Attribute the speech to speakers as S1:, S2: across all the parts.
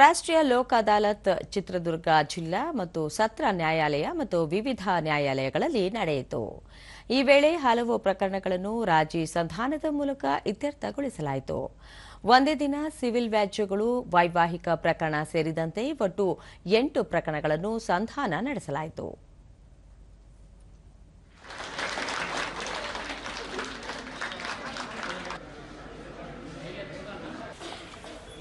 S1: ರಾಷ್ಟ್ರೀಯ ಲೋಕ ಅದಾಲತ್ ಚಿತ್ರದುರ್ಗ ಜಿಲ್ಲಾ ಮತ್ತು ಸತ್ರ ನ್ಯಾಯಾಲಯ ಮತ್ತು ವಿವಿಧ ನ್ಯಾಯಾಲಯಗಳಲ್ಲಿ ನಡೆಯಿತು. ಈ ವೇಳೆ ಹಲವು ಪ್ರಕರಣಗಳನ್ನು ರಾಜಿ ಸಂಧಾನದ ಮೂಲಕ ಇತ್ಯರ್ಥಗೊಳಿಸಲಾಯಿತು. ಒಂದೇ ದಿನ ಸಿವಿಲ್ ವ್ಯಾಜ್ಯಗಳು, ವೈವಾಹಿಕ ಪ್ರಕರಣ ಸೇರಿದಂತೆ ಒಟ್ಟು ಎಂಟು ಪ್ರಕರಣಗಳನ್ನು ಸಂಧಾನ ನಡೆಸಲಾಯಿತು.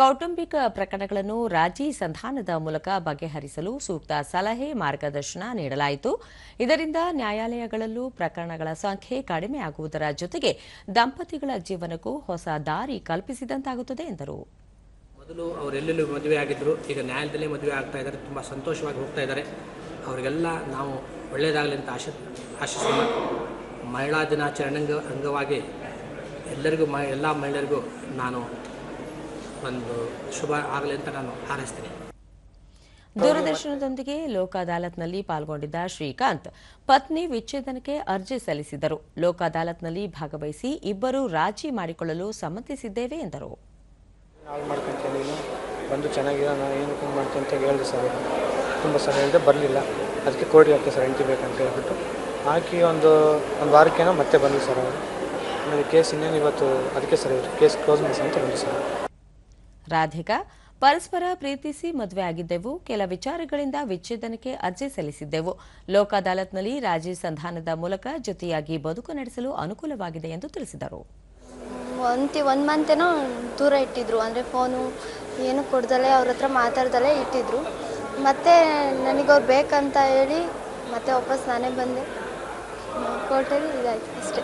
S1: ಕೌಟುಂಬಿಕ ಪ್ರಕರಣಗಳನ್ನು ರಾಜಿ ಸಂಧಾನದ ಮೂಲಕ ಬಗೆಹರಿಸಲು ಸೂಕ್ತ ಸಲಹೆ ಮಾರ್ಗದರ್ಶನ ನೀಡಲಾಯಿತು. ಇದರಿಂದ ನ್ಯಾಯಾಲಯಗಳಲ್ಲೂ ಪ್ರಕರಣಗಳ ಸಂಖ್ಯೆ ಕಡಿಮೆಯಾಗುವುದರ ಜೊತೆಗೆ ದಂಪತಿಗಳ ಜೀವನಕ್ಕೂ ಹೊಸ ದಾರಿ ಕಲ್ಪಿಸಿದಂತಾಗುತ್ತದೆ ಎಂದರು.
S2: ಮೊದಲು ಅವರು ಎಲ್ಲೆಲ್ಲೂ ಮದುವೆ ಆಗಿದ್ದರು ಈಗ ನ್ಯಾಯಾಲಯದಲ್ಲೇ ಮದುವೆ ಆಗ್ತಾ ಇದ್ದಾರೆ, ತುಂಬ ಸಂತೋಷವಾಗಿ ಹೋಗ್ತಾ ಇದ್ದಾರೆ. ಅವರಿಗೆಲ್ಲ ನಾವು ಒಳ್ಳೆಯದಾಗಲಿ ಅಂತ ಆಶ ಆಶಿಸೋಣ ಮಹಿಳಾ ದಿನಾಚರಣೆ ಅಂಗ ಅಂಗವಾಗಿ ಎಲ್ಲರಿಗೂ ಮ ಎಲ್ಲ ಮಹಿಳೆಯರಿಗೂ ನಾನು ಒಂದು ಶುಭ ಆಗಲಿ ಅಂತ ನಾನು ಹಾರೈಸ್ತೀನಿ.
S1: ದೂರದರ್ಶನದೊಂದಿಗೆ ಲೋಕ ಅದಾಲತ್ನಲ್ಲಿ ಪಾಲ್ಗೊಂಡಿದ್ದ ಶ್ರೀಕಾಂತ್ ಪತ್ನಿ ವಿಚ್ಛೇದನಕ್ಕೆ ಅರ್ಜಿ ಸಲ್ಲಿಸಿದರು ಲೋಕ ಅದಾಲತ್ನಲ್ಲಿ ಭಾಗವಹಿಸಿ ಇಬ್ಬರು ರಾಜಿ ಮಾಡಿಕೊಳ್ಳಲು ಸಮ್ಮತಿಸಿದ್ದೇವೆ ಎಂದರು.
S3: ಬಂದು ಚೆನ್ನಾಗಿರೋ ನಾನು ಏನಕ್ಕೆ ಮಾಡ್ತೀನಿ ಅಂತ ಹೇಳಿದೆ ಸರ್. ತುಂಬ ಸರ್ ಹೇಳಿದೆ ಬರಲಿಲ್ಲ. ಅದಕ್ಕೆ ಕೋರ್ಟ್ಗೆ ಹಾಕಿ ಸರ್ ಹೆಂಡತಿ ಬೇಕಂತ ಹೇಳ್ಬಿಟ್ಟು ಹಾಕಿ ಒಂದು ಒಂದು ವಾರಕ್ಕೇನೋ ಮತ್ತೆ ಬಂದ್ವಿ ಸರ್ ಅವರು. ಆಮೇಲೆ ಕೇಸ್ ಇನ್ನೇನು ಇವತ್ತು ಅದಕ್ಕೆ ಸರ್ ಇವರು ಕೇಸ್ ಕ್ಲೋಸ್ ಮಾಡಿಸಿ ಅಂತ ಬಂದು ಸರ್.
S1: ರಾಧಿಕಾ, ಪರಸ್ಪರ ಪ್ರೀತಿಸಿ ಮದುವೆ ಆಗಿದ್ದೆವು. ಕೆಲ ವಿಚಾರಗಳಿಂದ ವಿಚ್ಛೇದನಕ್ಕೆ ಅರ್ಜಿ ಸಲ್ಲಿಸಿದ್ದೆವು. ಲೋಕ ಅದಾಲತ್ನಲ್ಲಿ ರಾಜಿ ಸಂಧಾನದ ಮೂಲಕ ಜೊತೆಯಾಗಿ ಬದುಕು ನಡೆಸಲು ಅನುಕೂಲವಾಗಿದೆ ಎಂದು ತಿಳಿಸಿದರು.
S4: ಒಂದು ಒಂದು ಮಂತೇನೋ ದೂರ ಇಟ್ಟಿದ್ರು. ಅಂದರೆ ಫೋನು ಏನು ಕೊಡ್ದಲೆ ಅವ್ರ ಹತ್ರ ಮಾತಾಡ್ದಲೇ ಇಟ್ಟಿದ್ರು. ಮತ್ತೆ ನನಗೆ ಅವ್ರು ಬೇಕಂತ ಹೇಳಿ ಮತ್ತೆ ವಾಪಸ್ ನಾನೇ ಬಂದೆ. ಕೋರ್ಟಲ್ಲಿ ಇದಾಯ್ತು ಅಷ್ಟೇ.